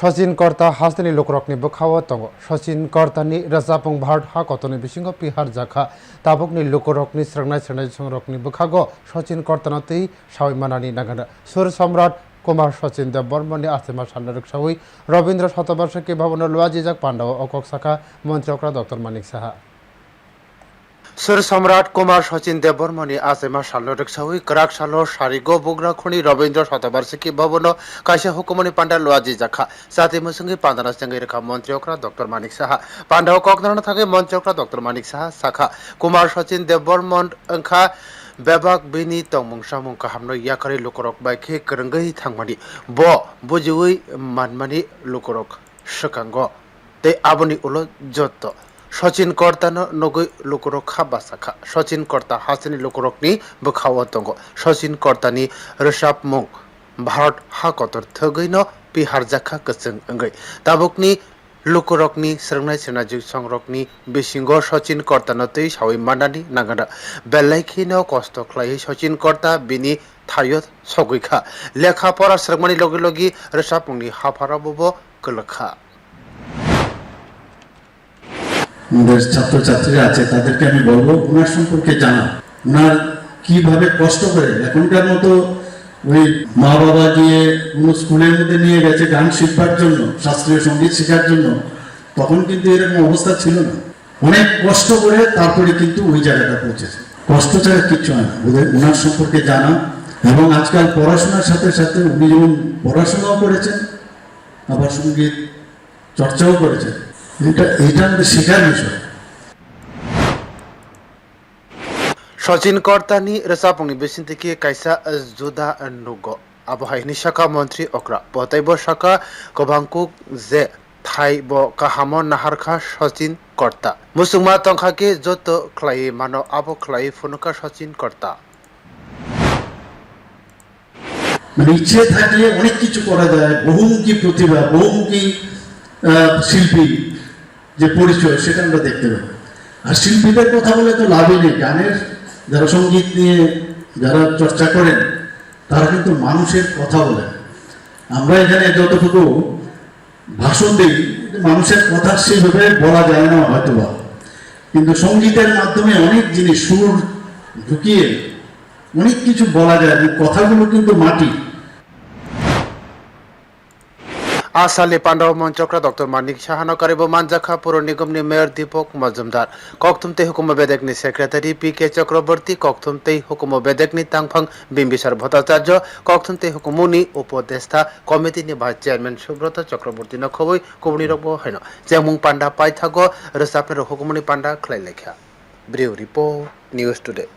सचिन कर्ता हास्तेनि लोकरकनि बोखाव दङ सचिन कर्तानि राजापुं भारत हा कतनि बिसिङाव पिहार जाखा ताबुकनि लोकरकनि स्रांनाय स्रांनाय संरकनि बोखागो सचिन कर्ताना तै सावैमानानि नागानो सुर सम्राट कुमार सचिन देव बर्मनि आसेमा सान्ना रक्षावै रवीन्द्र शतवर्षकी भवन लुवाजिजाक पाण्डव अकक शाखा मन्त्री अक्रा डक्टर मानिक साहा सोर सम्राट कुमार सचिन देवबर्मनि आसेमा साल्लो रिक्सावै क्राक सालो सारिगो बुग्रा खुनि रवीन्द्र शतवार्षिकी भवन काइसा हुकुमनि पाण्डा लुवाजी जाखा साथै मुसुङै पाण्डाना सङ्गै रेखा मन्त्री अक्रा डक्टर मानिक साहा पाण्डाव कक्राना थाकै मन्त्री अक्रा डक्टर मानिक साहा साखा कुमार सचिन देवबर्मन ओंखा बेबाक बिनि तंमुं सामुं काहामनो याखारि लुकरक बाइखे कोरोंगै थांमानि ब बुजिवै मानमानि लुकरक सकांग तै आबनि उलो সচিন কর্তা নগৈ লোকরক্ষা বাসাখা সচিন কর্তা হাসিনী লোকরকনি বখাওয়াতঙ্গ। সচিন কর্তানি রসাব মং ভারত হা কতর থগৈ ন পিহার জাখা কচং অঙ্গৈ তাবকনি লোকরকনি সেরংনাই সেনাজিক সংরকনি বিসিংহ সচিন কর্তা কর্তানতেই সাবই মানানি নাগানা বেলাইখিন কষ্ট খ্লাই সচিন কর্তা বিনি থাইয়ত সগৈখা লেখা পড়া সেরংমানি লগে লগি হাফারা হাফারাবব কলখা আমাদের ছাত্রছাত্রীরা আছে, তাদেরকে আমি বলব, ওনার সম্পর্কে জানা ওনার কীভাবে কষ্ট করে, এখনকার মতো ওই মা বাবা গিয়ে কোনো স্কুলের মধ্যে নিয়ে গেছে গান শিখবার জন্য, শাস্ত্রীয় সংগীত শেখার জন্য, তখন কিন্তু এরকম অবস্থা ছিল না। অনেক কষ্ট করে তারপরে কিন্তু ওই জায়গাটা পৌঁছেছে। কষ্ট ছাড়া কিচ্ছু হয় না। ওদের, ওনার সম্পর্কে জানা এবং আজকাল পড়াশোনার সাথে সাথে উনি যেমন পড়াশোনাও করেছেন, আবার সংগীত চর্চাও করেছেন। সচিন কর্তানি রেসাপংনি বেসিন থেকে কাইসা জুদা নুগ। আবহাওয়া শাখা মন্ত্রী অক্রা। বতাইব শাখা কভাংকুক জে থাই ব কাহাম নাহারখা সচিন কর্তা। মুসুমা তংখাকে যত খ্লাই মানো আবো খ্লাই ফোনকা সচিন কর্তা। নিচে থাকলে অনেক কিছু করা যায়। বহুমুখী প্রতিভা বহুমুখী শিল্পী। যে পরিচয়, সেটা আমরা দেখতে পাই আর শিল্পীদের কথা বলে তো লাভই নেই। গানের যারা সংগীত নিয়ে যারা চর্চা করেন, তারা কিন্তু মানুষের কথা বলেন। আমরা এখানে যতটুকু ভাষণ দিই, মানুষের কথা সেভাবে বলা যায় না হয়তো বা কিন্তু সঙ্গীতের মাধ্যমে অনেক জিনিস সুর ঢুকিয়ে অনেক কিছু বলা যায়। কথাগুলো কিন্তু মাটি। આસાલી પાંડવમન ચક્ર ડોક્ટર માનિક શાહનો કરેબો માનજાખા પૌર નિગમની મેયર દીપક મજમદાર કોકથુમતે હુકુમ બેદકની સેક્રેટારી પી કે ચક્રવર્તી કોકથુમતે હુકુમ બેદકની તાંગફાંગ બિંબિસાર ভট্টাচার্য કોકથુમતે હુકુમુની উপদেষ্টা কমিটিনি ভাইস চেয়ারম্যান সুব্রত চক্রবর্তী নখবই কুবনিরব হেন জেমুং পান্ডা পাইথাগ রসাপনের হুকুমনি পান্ডা খ্লাই লেখা ব্রিউ রিপোর্ট নিউজ টুডে